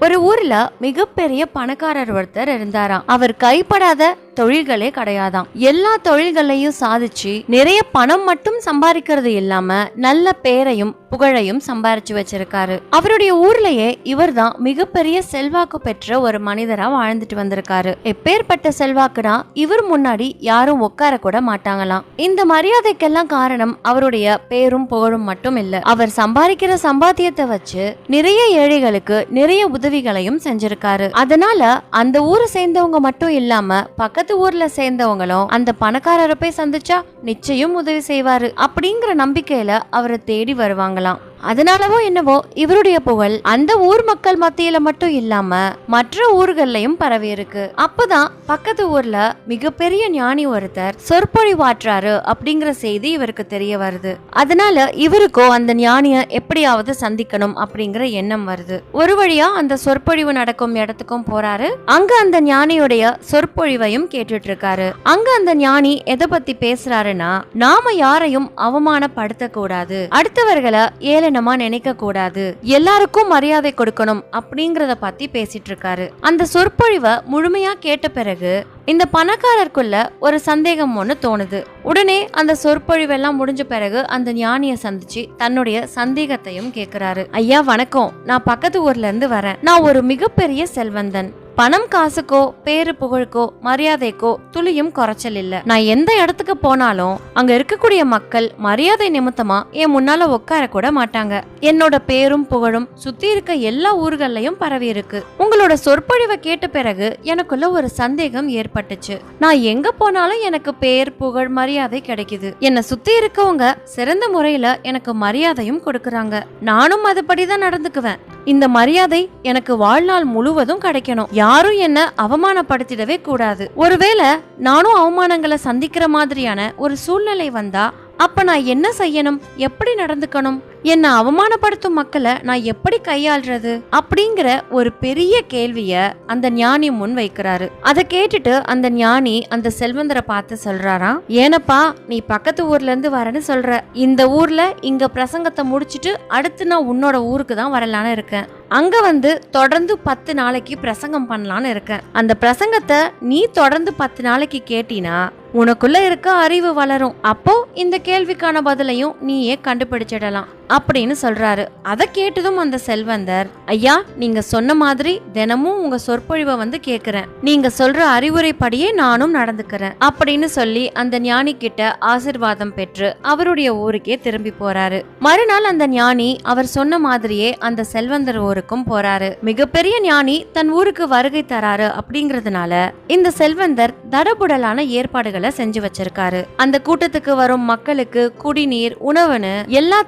ஒரு ஊர்ல மிகப்பெரிய பணக்காரர் ஒருத்தர் இருந்தாராம். அவர் கைப்படாத தொழில்களே கிடையாதாம். எல்லா தொழில்களையும் சாதிச்சு நிறைய பணம் மட்டும் சம்பாதிக்கிறது இல்லாம நல்ல பேரையும் புகழையும் சம்பாரிச்சு வச்சிருக்காரு. அவருடைய ஊர்லயே இவர்தான் மிகப்பெரிய செல்வாக்கு பெற்ற ஒரு மனிதரா வாழ்ந்துட்டு வந்திருக்காரு. எப்பேற்பட்ட செல்வாக்குனா இவர் முன்னாடி யாரும் உட்கார கூட மாட்டாங்களாம். இந்த மரியாதைக்கெல்லாம் காரணம் அவருடைய பேரும் புகழும் மட்டும் இல்ல. அவர் சம்பாதிக்கிற சம்பாத்தியத்தை வச்சு நிறைய ஏழைகளுக்கு நிறைய உதவிகளையும் செஞ்சிருக்காரு. அதனால அந்த ஊரை சேர்ந்தவங்க மட்டும் இல்லாம பக்கத்து ஊர்ல சேர்ந்தவங்களும் அந்த பணக்காரரை போய் சந்திச்சா நிச்சயம் உதவி செய்வாரு அப்படிங்கிற நம்பிக்கையில அவரை தேடி வருவாங்களாம். அதனாலவோ என்னவோ இவருடைய புகழ் அந்த ஊர் மக்கள் மத்தியில மட்டும் இல்லாம மற்ற ஊர்கள்லயும் பரவி இருக்கு. அப்பதான் பக்கத்து ஊர்ல மிகப்பெரிய ஞானி ஒருத்தர் சொற்பொழிவாற்றாரு அப்படிங்கிற செய்தி இவருக்கு தெரிய வருது. அதனால இவருக்கோ அந்த ஞானிய எப்படியாவது சந்திக்கணும் அப்படிங்கிற எண்ணம் வருது. ஒரு வழியா அந்த சொற்பொழிவு நடக்கும் இடத்துக்கும் போறாரு. அங்க அந்த ஞானியுடைய சொற்பொழிவையும் கேட்டுட்டு இருக்காரு அங்க அந்த ஞானி எதை பத்தி பேசுறாருன்னா நாம யாரையும் அவமானப்படுத்த கூடாது அடுத்தவர்களை ஏளனமா நினைக்க கூடாது? எல்லாருக்கும் மரியாதை கொடுக்கணும் அப்படிங்கறத பத்தி பேசிட்டு இருக்காரு அந்த சொற்பொழிவை முழுமையா கேட்ட பிறகு இந்த பணக்காரருக்குள்ள ஒரு சந்தேகம் ஒன்று தோணுது. உடனே அந்த சொற்பொழிவெல்லாம் முடிஞ்ச பிறகு அந்த ஞானிய சந்திச்சு தன்னுடைய சந்தேகத்தையும் கேக்குறாரு. ஐயா வணக்கம். நான் பக்கத்து ஊர்ல இருந்து வரேன். நான் ஒரு மிகப்பெரிய செல்வந்தன். பணம் காசுக்கோ பேரு புகழுக்கோ மரியாதைக்கோ துளியும் குறைச்சல் இல்ல. நான் எந்த இடத்துக்கு போனாலும் அங்க இருக்கக்கூடிய மக்கள் மரியாதை நிமித்தமா என் முன்னால உட்கார கூட மாட்டாங்க. என்னோட பேரும் புகழும் சுத்தி இருக்க எல்லா ஊர்கள்லயும் பரவி இருக்கு. உங்களோட சொற்பொழிவை கேட்ட பிறகு எனக்குள்ள ஒரு சந்தேகம் ஏற்பட்டுச்சு. நான் எங்க போனாலும் எனக்கு பேர் புகழ் மரியாதை கிடைக்குது. என்னை சுத்தி இருக்கவங்க சிறந்த முறையில எனக்கு மரியாதையும் கொடுக்கறாங்க. நானும் அதுபடிதான் நடந்துக்குவேன். இந்த மரியாதை எனக்கு வாழ்நாள் முழுவதும் கிடைக்கணும். யாரும் என்ன அவமானப்படுத்திடவே கூடாது. ஒருவேளை நானும் அவமானங்களை சந்திக்கிற மாதிரியான ஒரு சூழ்நிலை வந்தா அப்ப நான் என்ன செய்யணும்? எப்படி நடந்துக்கணும்? என்னை அவமானப்படுத்தும் மக்களை நான் எப்படி கையாள்றது அப்படிங்கிற ஒரு பெரிய கேள்விய அந்த ஞானி முன் வைக்கிறாரு. அதை கேட்டுட்டு அந்த ஞானி அந்த செல்வந்தரை பார்த்து சொல்றாராம் ஏனப்பா நீ பக்கத்து ஊர்ல இருந்து வரேன்னு சொல்ற. இந்த ஊர்ல இங்க பிரசங்கத்தை முடிச்சிட்டு அடுத்து நான் உன்னோட ஊருக்கு தான் வரலான்னு இருக்கேன். அங்க வந்து தொடர்ந்து பத்து நாளைக்கு பிரசங்கம் பண்ணலான்னு இருக்கேன். அந்த பிரசங்கத்தை நீ தொடர்ந்து பத்து நாளைக்கு கேட்டினா உனக்குள்ள இருக்க அறிவு வளரும். அப்போ இந்த கேள்விக்கான பதிலையும் நீயே கண்டுபிடிச்சிடலாம். அப்படின்னு சொல்றாரு. அதை கேட்டதும் அந்த செல்வந்தர் ஐயா நீங்க சொன்ன மாதிரி தினமும் உங்க சொற்பொழிவை வந்து கேக்குறேன். நீங்க சொல்ற அறிவுரைப்படியே நானும் நடந்துக்கிறேன் அப்படின்னு சொல்லி அந்த ஞானி கிட்ட ஆசிர்வாதம் பெற்று அவருடைய ஊருக்கே திரும்பி போறாரு. மறுநாள் அந்த ஞானி அவர் சொன்ன மாதிரியே அந்த செல்வந்தர் ஊருக்கும் போறாரு. மிகப்பெரிய ஞானி தன் ஊருக்கு வருகை தராரு அப்படிங்கறதுனால இந்த செல்வந்தர் தடபுடலான ஏற்பாடுகளை செஞ்சு வச்சிருக்காரு. அந்த கூட்டத்துக்கு வரும் மக்களுக்கு குடிநீர் உணவுன்னு எல்லா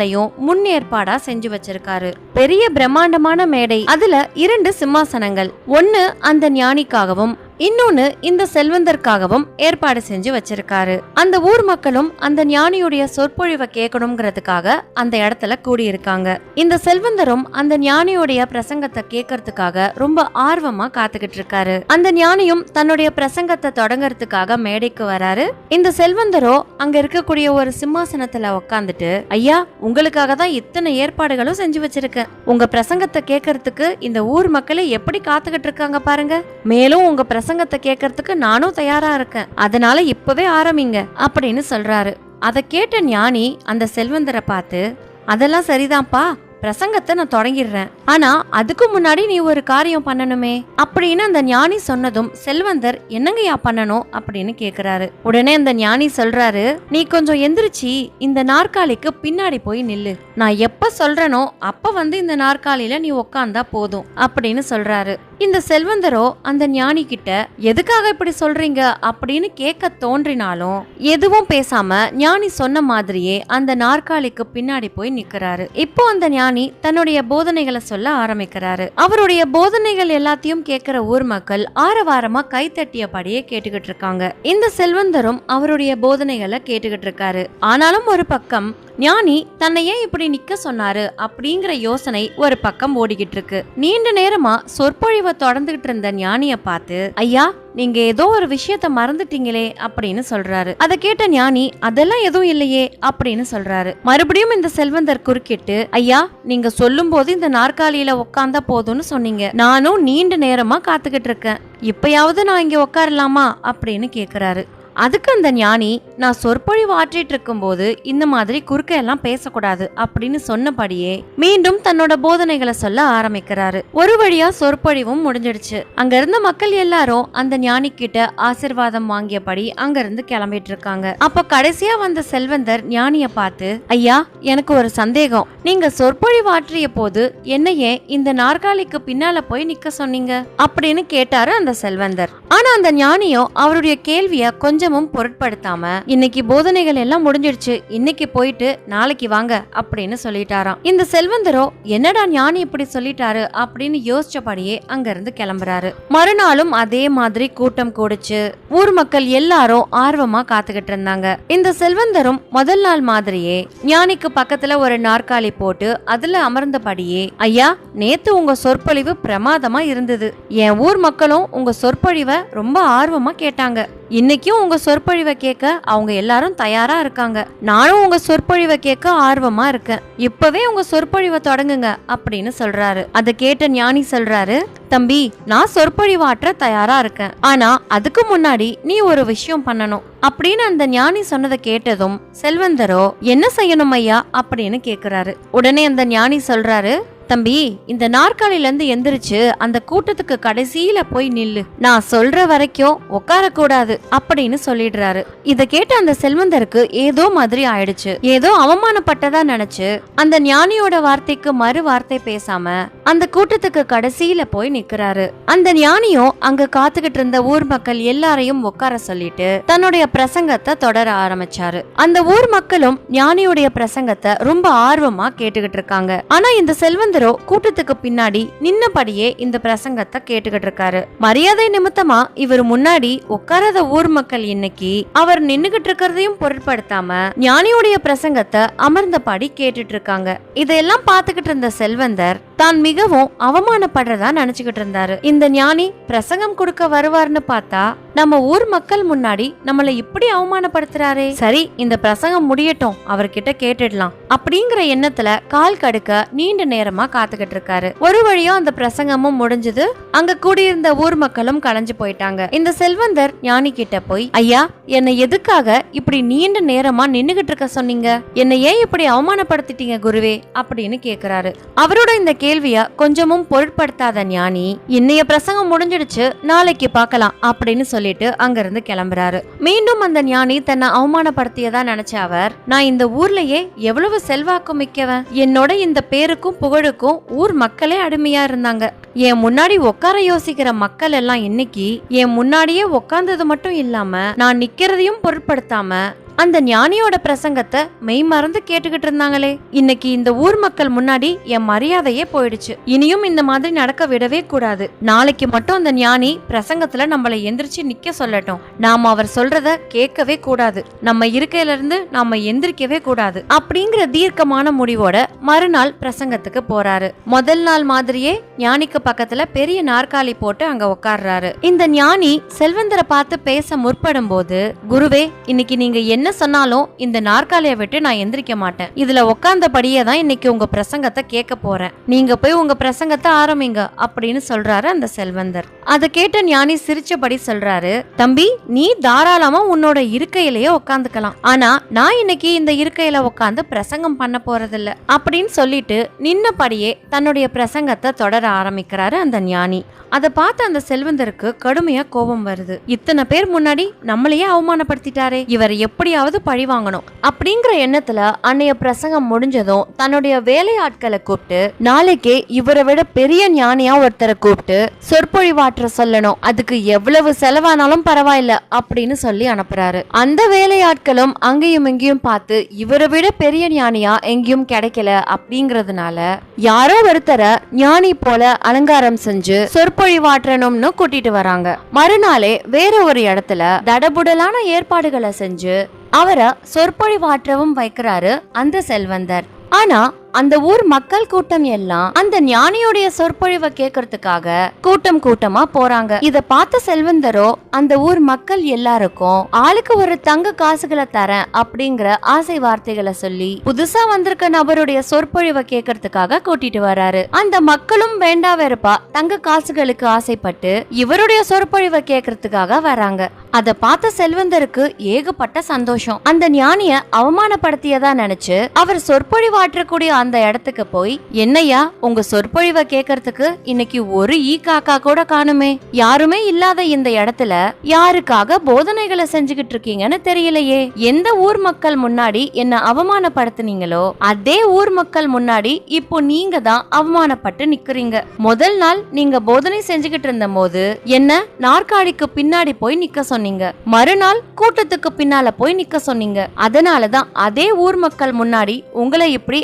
தேவைகளையும் முன்னேற்பாடா செஞ்சு வச்சிருக்காரு. பெரிய பிரம்மாண்டமான மேடை. அதுல இரண்டு சிம்மாசனங்கள். ஒன்னு அந்த ஞானிக்காகவும் இன்னொன்னு இந்த செல்வந்தருக்காகவும் ஏற்பாடு செஞ்சு வச்சிருக்காரு. அந்த ஊர் மக்களும் அந்த ஞானியுடைய சொற்பொழிவை கேட்கணுங்கிறதுக்காக அந்த இடத்துல கூடியிருக்காங்க. இந்த செல்வந்தரும் அந்த ஞானியுடைய பிரசங்கத்தை கேட்கறதுக்காக ரொம்ப ஆர்வமா காத்துக்கிட்டு இருக்காரு. அந்த ஞானியும் தன்னுடைய பிரசங்கத்தை தொடங்கறதுக்காக மேடைக்கு வராரு. இந்த செல்வந்தரோ அங்க இருக்கக்கூடிய ஒரு சிம்மாசனத்துல உக்காந்துட்டு ஐயா உங்களுக்காக தான் இத்தனை ஏற்பாடுகளும் செஞ்சு வச்சிருக்கேன். உங்க பிரசங்கத்தை கேட்கறதுக்கு இந்த ஊர் மக்களே எப்படி காத்துக்கிட்டு இருக்காங்க பாருங்க. மேலும் உங்க பிரசங்கத்தை கேட்கறதுக்கு நானும் தயாரா இருக்கேன். அதனால இப்பவே ஆரம்பிங்க அப்படின்னு சொல்றாரு. அதை கேட்ட ஞானி அந்த செல்வந்தரை பார்த்து அதெல்லாம் சரிதான்ப்பா. பிரசங்கத்தை நான் தொடங்கிடுறேன். ஆனா அதுக்கு முன்னாடி நீ ஒரு காரியம் பண்ணணுமே. அப்படின்னு அந்த ஞானி சொன்னதும் செல்வந்தர் என்னங்கய்யா பண்ணணும்? அப்படின்னு கேக்குறாரு. உடனே அந்த ஞானி சொல்றாரு நீ கொஞ்சம் எந்திரிச்சு இந்த நாற்காலிக்கு பின்னாடி போய் நில்லு. நான் எப்ப சொல்றேனோ அப்ப வந்து இந்த நாற்காலியில நீ உக்காந்தா போதும் அப்படின்னு சொல்றாரு. இந்த செல்வந்தரோ அந்த ஞானி கிட்ட எதுக்காக இப்படி சொல்றீங்க? அப்படின்னு கேட்க தோன்றினாலும் எதுவும் பேசாம ஞானி சொன்ன மாதிரியே அந்த நாற்காலிக்கு பின்னாடி போய் நிக்கிறாரு. இப்போ அந்த ஞானி தன்னுடைய போதனைகளை சொல்ல ஆரம்பிக்கிறாரு. அவருடைய போதனைகள் எல்லாத்தையும் கேட்கிற ஊர் மக்கள் ஆரவாரமா கைத்தட்டியபடியே கேட்டுக்கிட்டு இருக்காங்க. இந்த செல்வந்தரும் அவருடைய போதனைகளை கேட்டுக்கிட்டு இருக்காரு. ஆனாலும் ஒரு பக்கம் ஞானி தன்னை ஏன் இப்படி நிக்க சொன்னாரு அப்படிங்கிற யோசனை ஒரு பக்கம் ஓடிக்கிட்டு இருக்கு நீண்ட நேரமா சொற்பொழிவை தொடர்ந்துகிட்டு இருந்த ஞானிய பார்த்து ஐயா நீங்க ஏதோ ஒரு விஷயத்த மறந்துட்டீங்களே அப்படின்னு சொல்றாரு. அதை கேட்ட ஞானி அதெல்லாம் எதுவும் இல்லையே அப்படின்னு சொல்றாரு. மறுபடியும் இந்த செல்வந்தர் குறுக்கிட்டு ஐயா நீங்க சொல்லும் போது இந்த நாற்காலியில உட்காந்தா போதும்னு சொன்னீங்க. நானும் நீண்ட நேரமா காத்துக்கிட்டு இருக்கேன். இப்பயாவது நான் இங்க உட்காரலாமா அப்படின்னு கேக்குறாரு. அதுக்கு அந்த ஞானி நான் சொற்பொழிவு ஆற்றிட்டு இருக்கும்போது இந்த மாதிரி குறுக்க எல்லாம் பேசக்கூடாது அப்படின்னு சொன்னபடியே மீண்டும் தன்னோட போதனைகளை சொல்ல ஆரம்பிக்கிறாரு. ஒரு வழியா சொற்பொழிவும் முடிஞ்சிடுச்சு. அங்க இருந்த மக்கள் எல்லாரும் அந்த ஞானி கிட்ட ஆசிர்வாதம் வாங்கியபடி அங்க இருந்து கிளம்பிட்டு இருக்காங்க அப்ப கடைசியா வந்த செல்வந்தர் ஞானிய பார்த்து ஐயா எனக்கு ஒரு சந்தேகம். நீங்க சொற்பொழிவாற்றிய போது என்னையே இந்த நாற்காலிக்கு பின்னால போய் நிக்க சொன்னீங்க? அப்படின்னு கேட்டாரு அந்த செல்வந்தர். ஆனா அந்த ஞானியோ அவருடைய கேள்விய கொஞ்சமும் பொருட்படுத்தாம இன்னைக்கு போதனைகள் எல்லாம் முடிஞ்சிடுச்சு. இன்னைக்கு போயிட்டு நாளைக்கு வாங்க அப்படின்னு சொல்லிட்டாராம். இந்த செல்வந்தரோ என்னடா ஞானி இப்படி சொல்லிட்டாரு? அப்படின்னு யோசிச்சபடியே அங்க இருந்து கிளம்புறாரு. மறுநாளும் அதே மாதிரி கூட்டம் கூடுச்சு. ஊர் மக்கள் எல்லாரும் ஆர்வமா காத்துக்கிட்டு இருந்தாங்க. இந்த செல்வந்தரும் முதல் நாள் மாதிரியே ஞானிக்கு பக்கத்துல ஒரு நாற்காலி போட்டு அதுல அமர்ந்தபடியே ஐயா நேத்து உங்க சொற்பொழிவு பிரமாதமா இருந்தது. என் ஊர் மக்களும் உங்க சொற்பொழிவை ரொம்ப ஆர்வமா கேட்டாங்க. இன்னைக்கும் உங்க சொற்பொழிவை கேட்க அவங்க எல்லாரும் தயாரா இருக்காங்க. நானும் உங்க சொற்பொழிவை கேட்க ஆர்வமா இருக்கேன். இப்பவே உங்க சொற்பொழிவை தொடங்குங்க அப்படின்னு சொல்றாரு. அதை கேட்ட ஞானி சொல்றாரு தம்பி நான் சொற்பொழிவாற்ற தயாரா இருக்கேன். ஆனா அதுக்கு முன்னாடி நீ ஒரு விஷயம் பண்ணணும். அப்படின்னு அந்த ஞானி சொன்னதை கேட்டதும் செல்வந்தரோ என்ன செய்யணும் ஐயா? அப்படின்னு கேக்குறாரு. உடனே அந்த ஞானி சொல்றாரு தம்பி இந்த நாற்காலில இருந்து எந்திரிச்சு அந்த கூட்டத்துக்கு கடைசியில போய் நில்லு. நான் சொல்ற வரைக்கும் உட்கார கூடாது அப்படின்னு சொல்லிடுறாரு. இத கேட்ட அந்த செல்வந்தருக்கு ஏதோ மாதிரி ஆயிடுச்சு. ஏதோ அவமானப்பட்டதா நினைச்சு அந்த ஞானியோட வார்த்தைக்கு மறு வார்த்தை பேசாம அந்த கூட்டத்துக்கு கடைசியில போய் நிக்கிறாரு. அந்த ஞானியும் அங்க காத்துக்கிட்டு இருந்த ஊர் மக்கள் எல்லாரையும் உட்கார சொல்லிட்டு தன்னுடைய பிரசங்கத்தை தொடர ஆரம்பிச்சாரு. அந்த ஊர் மக்களும் ஞானியுடைய பிரசங்கத்தை ரொம்ப ஆர்வமா கேட்டுக்கிட்டு இருக்காங்க. ஆனா இந்த செல்வந்தர் கூட்டத்துக்கு பின்னாடி நின்னபடியே இந்த பிரசங்கத்தை கேட்டுக்கிட்டு இருக்காரு. மரியாதை நிமித்தமா இவர் முன்னாடி உட்காராத ஊர் மக்கள் இன்னைக்கு அவர் நின்னுகிட்டு இருக்கிறதையும் பொருட்படுத்தாம ஞானியுடைய பிரசங்கத்தை அமர்ந்தபடி கேட்டுட்டு இருக்காங்க. இதையெல்லாம் பார்த்துக்கிட்டு இருந்த செல்வந்தர் தான் மிகவும் அவமானப்படுறதா நினைச்சுக்கிட்டு இருந்தாரு. இந்த ஞானி பிரசங்கம் கொடுக்க வருவார்னு பார்த்தா நம்ம ஊர் மக்கள் முன்னாடி நம்மளை இப்படி அவமானப்படுத்துறாரே. சரி இந்த பிரசங்கம் முடியட்டும் அவர்கிட்ட கேட்டுடலாம் அப்படிங்கிற எண்ணத்துல கால் கடுக்க நீண்ட நேரமா காத்துக்கிட்டு இருக்காரு. ஒரு வழியா அந்த பிரசங்கமும் முடிஞ்சது. அங்க கூடியிருந்த ஊர் மக்களும் கலைஞ்சு போயிட்டாங்க. இந்த செல்வந்தர் ஞானி கிட்ட போய் ஐயா என்னை எதுக்காக இப்படி நீண்ட நேரமா நின்னுகிட்டு இருக்க சொன்னீங்க? என்னை ஏன் இப்படி அவமானப்படுத்திட்டீங்க குருவே? அப்படின்னு கேக்குறாரு. அவரோட இந்த கேள்விய கொஞ்சமும் பொருட்படுத்தாத ஞானி இன்னைய பிரசங்கம் முடிஞ்சிடுச்சு நாளைக்கு பார்க்கலாம் அப்படின்னு சொல்லிட்டு அங்கிருந்து கிளம்புறாரு. மீண்டும் அந்த ஞானி தன்னை அவமானப்படுத்தியதா நினைச்ச அவர் நான் இந்த ஊர்லயே எவ்வளவு செல்வாக்கு மிக்கவன். என்னோட இந்த பேருக்கும் புகழுக்கும் ஊர் மக்களே அடிமையா இருந்தாங்க. என் முன்னாடி உட்கார யோசிக்கிற மக்கள் எல்லாம் இன்னைக்கு என் முன்னாடியே உட்கார்ந்தது மட்டும் இல்லாம நான் நிக்கிறதையும் பொருட்படுத்தாம அந்த ஞானியோட பிரசங்கத்தை மெய் மறந்து கேட்டுக்கிட்டு இருந்தாங்களே. இன்னைக்கு இந்த ஊர் மக்கள் முன்னாடி என் மரியாதையே போயிடுச்சு. இனியும் இந்த மாதிரி நடக்க விடவே கூடாது. நாளைக்கு மட்டும் அந்த ஞானி பிரசங்கத்துல நம்மள எந்திரிச்சு நிக்க சொல்லட்டும். நாம அவர் சொல்றத கேட்கவே கூடாது. நம்ம இருக்கையில இருந்து நாம எந்திரிக்கவே கூடாது. அப்படிங்கிற தீர்க்கமான முடிவோட மறுநாள் பிரசங்கத்துக்கு போறாரு. முதல் நாள் மாதிரியே ஞானிக்கு பக்கத்துல பெரிய நாற்காலி போட்டு அங்க உட்கார்றாரு இந்த ஞானி செல்வந்தரை பார்த்து பேச முற்படும் போது குருவே இன்னைக்கு நீங்க என்ன சொன்னாலும் இந்த நாற்காலியை விட்டு நான் எந்திரிக்க மாட்டேன். இதுல உட்கார்ந்தபடியே தான் இன்னைக்கு உங்க பிரசங்கத்தை கேட்க போறேன். நீங்க போய் உங்க பிரசங்கத்தை ஆரம்பிங்க அப்படின்னு சொல்றாரு அந்த செல்வந்தர். அதை கேட்ட ஞானி சிரிச்சபடி சொல்றாரு தம்பி நீ தாராளமா உன்னோட இருக்கையிலேயே உட்காந்துக்கலாம் ஆனா நான் இன்னைக்கு இந்த இருக்கையில உட்காந்து பிரசங்கம் பண்ண போறதில்ல. அப்படின்னு சொல்லிட்டு நின்னபடியே தன்னுடைய பிரசங்கத்தை தொடர ஆரம்பிக்கிறாரு அந்த ஞானி. அதை பார்த்த அந்த செல்வந்தருக்கு கடுமையா கோபம் வருது. இத்தனை பேர் முன்னாடி நம்மளையே அவமானப்படுத்திட்டாரே. இவர் எப்படி எப்படியாவது பழி வாங்கணும். அப்படிங்கிற எண்ணத்துல அன்னைய பிரசங்கம் முடிஞ்சதும் தன்னுடைய வேலையாட்களை கூப்பிட்டு நாளைக்கே இவரை விட பெரிய ஞானியா ஒருத்தரை கூப்பிட்டு சொற்பொழிவாற்ற சொல்லணும். அதுக்கு எவ்வளவு செலவானாலும் பரவாயில்ல அப்படின்னு சொல்லி அனுப்புறாரு. அந்த வேலையாட்களும் அங்கேயும் இங்கேயும் பார்த்து இவரை விட பெரிய ஞானியா எங்கேயும் கிடைக்கல. அப்படிங்கறதுனால யாரோ ஒருத்தரை ஞானி போல அலங்காரம் செஞ்சு சொற்பொழிவாற்றணும்னு கூட்டிட்டு வராங்க. மறுநாளே வேற ஒரு இடத்துல தடபுடலான ஏற்பாடுகளை செஞ்சு அவரை சொற்பொழிவாற்றவும் வைக்கிறாரு அந்த செல்வந்தர். ஆனா அந்த ஊர் மக்கள் கூட்டம் எல்லாம் அந்த ஞானியுடைய சொற்பொழிவை கேட்கறதுக்காக கூட்டம் கூட்டமா போறாங்க. இத பார்த்த செல்வந்தரோ அந்த ஊர் மக்கள் எல்லாருக்கும் ஆளுக்கு ஒரு தங்க காசுகளை தரேன் அப்படிங்கிற ஆசை வார்த்தைகளை சொல்லி புதுசா வந்திருக்க நபருடைய சொற்பொழிவை கேட்கறதுக்காக கூட்டிட்டு வராரு. அந்த மக்களும் வேண்டா வெறுப்பா தங்க காசுகளுக்கு ஆசைப்பட்டு இவருடைய சொற்பொழிவை கேட்கறதுக்காக வராங்க. அத பார்த்த செல்வந்தருக்கு ஏகப்பட்ட சந்தோஷம். அந்த ஞானிய அவமானப்படுத்தியதா நினைச்சு அவர் சொற்பொழிவாற்றக்கூடிய அந்த இடத்துக்கு போய் என்னையா உங்க சொற்பொழிவை கேட்கறதுக்கு இன்னைக்கு ஒரு ஈ காக்கா கூட காணுமே? யாருமே இல்லாத இந்த இடத்துல யாருக்காக போதனைகளை செஞ்சுகிட்டு இருக்கீங்கன்னு தெரியலையே. எந்த ஊர் மக்கள் முன்னாடி என்ன அவமானப்படுத்துனீங்களோ அதே ஊர் மக்கள் முன்னாடி இப்போ நீங்க தான் அவமானப்பட்டு நிக்கிறீங்க. முதல் நாள் நீங்க போதனை செஞ்சுகிட்டு இருந்த போது என்ன நாற்காலிக்கு பின்னாடி போய் நிக்க சொன்னீங்க. மறுநாள் கூட்டத்துக்கு பின்னால போய் நிக்க சொன்னீங்க. அதனாலதான் அதே ஊர் மக்கள் முன்னாடி உங்களை இப்படி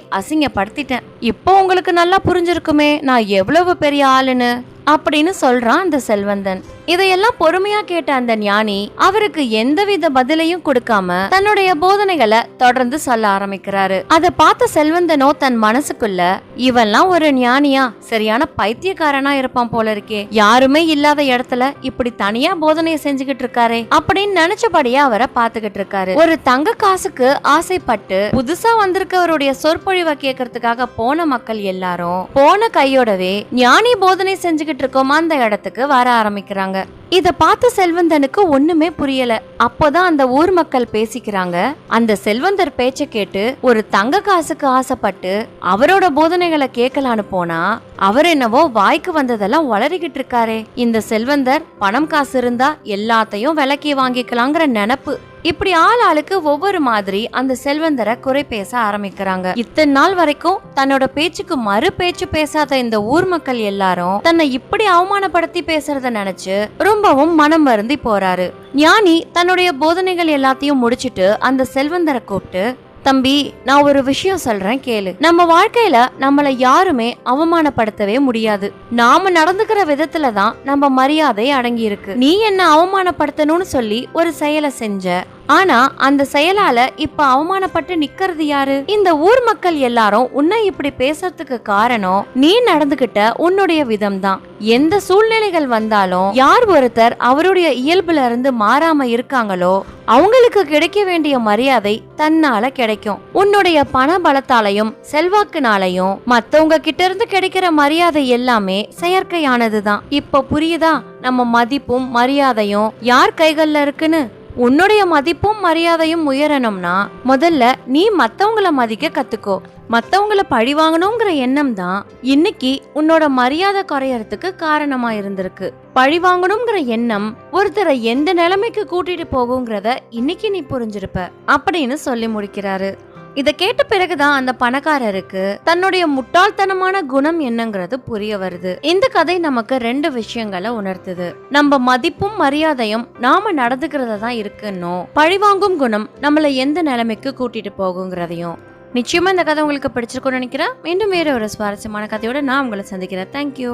படுத்திட்டேன். இப்போ உங்களுக்கு நல்லா புரிஞ்சிருக்குமே நான் எவ்வளவு பெரிய ஆளுன்னு? அப்படின்னு சொல்றான் அந்த செல்வந்தன். இதையெல்லாம் பொறுமையா கேட்ட அந்த ஞானி அவருக்கு எந்தவித பதிலையும் கொடுக்காம தன்னுடைய போதனைகளை தொடர்ந்து சொல்ல ஆரம்பிக்கிறாரு. அதை பார்த்த செல்வந்தனோ தன் மனசுக்குள்ள இவன்லாம் ஒரு ஞானியா? சரியான பைத்தியக்காரனா இருப்பான் போல இருக்கே. யாருமே இல்லாத இடத்துல இப்படி தனியா போதனையை செஞ்சுக்கிட்டு இருக்காரே. அப்படின்னு நினைச்சபடியே அவரை பாத்துக்கிட்டு இருக்காரு. ஒரு தங்க காசுக்கு ஆசைப்பட்டு புதுசா வந்திருக்கவருடைய சொற்பொழிவை கேட்கறதுக்காக போன மக்கள் எல்லாரும் போன கையோடவே ஞானி போதனை செஞ்சுக்கிட்டு இருக்கோம்? அந்த இடத்துக்கு வர ஆரம்பிக்கிறாங்க. இத பார்த்த செல்வந்தனுக்கு ஒண்ணுமே புரியல. அப்போதான் அந்த ஊர் மக்கள் பேசிக்கிறாங்க. அந்த செல்வந்தர் பேச்ச கேட்டு ஒரு தங்க காசுக்கு ஆசைப்பட்டு அவரோட போதனைகளை கேட்கலான்னு போனா அவர் என்னவோ வாய்க்கு வந்ததெல்லாம் வளரிக்கிட்டு இருக்காரே. இந்த செல்வந்தர் பணம் காசு இருந்தா எல்லாத்தையும் விலக்கி வாங்கிக்கலாங்கிற நினப்பு. இப்படி ஆள் ஆளுக்கு ஒவ்வொரு மாதிரி அந்த செல்வந்தரை குறை பேச ஆரம்பிக்கிறாங்க. இத்தனை நாள் வரைக்கும் தன்னோட பேச்சுக்கு மறு பேச்சு பேசாத இந்த ஊர் மக்கள் எல்லாரும் தன்னை இப்படி அவமானப்படுத்தி பேசுறத நினைச்சு ரொம்பவும் மனம் வருந்தி போறாரு. ஞானி தன்னுடைய போதனைகள் எல்லாத்தையும் முடிச்சிட்டு அந்த செல்வந்தரை கூப்பிட்டு தம்பி நான் ஒரு விஷயம் சொல்றேன் கேளு. நம்ம வாழ்க்கையில நம்மள யாருமே அவமானப்படுத்தவே முடியாது. நாம நடந்துக்கிற விதத்துல தான் நம்ம மரியாதை அடங்கி இருக்கு நீ என்ன அவமானப்படுத்தணும்னு சொல்லி ஒரு செயலை செஞ்ச ஆனா அந்த செயலால இப்ப அவமானப்பட்டு நிக்கிறது யாரு? இந்த ஊர் மக்கள் எல்லாரும் உன்னை இப்படி பேசுறதுக்கு காரணம் நீ நடந்துகிட்ட உன்னுடைய விதம் தான் எந்த சூழ்நிலைகள் வந்தாலும் யார் ஒருத்தர் அவருடைய இயல்புல இருந்து மாறாம இருக்காங்களோ அவங்களுக்கு கிடைக்க வேண்டிய மரியாதை தன்னால கிடைக்கும். உன்னுடைய பண பலத்தாலையும் செல்வாக்குனாலையும் மத்தவங்க கிட்ட இருந்து கிடைக்கிற மரியாதை எல்லாமே செயற்கையானதுதான். இப்ப புரியுதா? நம்ம மதிப்பும் மரியாதையும் யார் கைகள்ல இருக்குன்னு? உன்னுடைய மதிப்பும் மரியாதையும் உயரணும்னா முதல்ல நீ மத்தவங்கள மதிக்க கத்துக்கோ. மத்தவங்கள பழி வாங்கணுங்கிற எண்ணம் தான் இன்னைக்கு உன்னோட மரியாதை குறையறதுக்கு காரணமா இருந்திருக்கு. பழி வாங்கணுங்கிற எண்ணம் ஒருத்தரை எந்த நிலைமைக்கு கூட்டிட்டு போகுங்கிறத இன்னைக்கு நீ புரிஞ்சிருப்ப அப்படின்னு சொல்லி முடிக்கிறாரு. இத கேட்ட பிறகுதான் அந்த பணக்காரருக்கு தன்னுடைய முட்டாள்தனமான குணம் என்னங்கிறது புரிய வருது. இந்த கதை நமக்கு ரெண்டு விஷயங்களை உணர்த்துது. நம்ம மதிப்பும் மரியாதையும் நாம நடந்துக்கிறத தான் இருக்குன்னோ பழிவாங்கும் குணம் நம்மள எந்த நிலைமைக்கு கூட்டிட்டு போகுங்கிறதையும். நிச்சயமா இந்த கதை உங்களுக்கு பிடிச்சிருக்கும்னு நினைக்கிறேன். மீண்டும் வேற ஒரு சுவாரஸ்யமான கதையோட நான் உங்களை சந்திக்கிறேன். தேங்க்யூ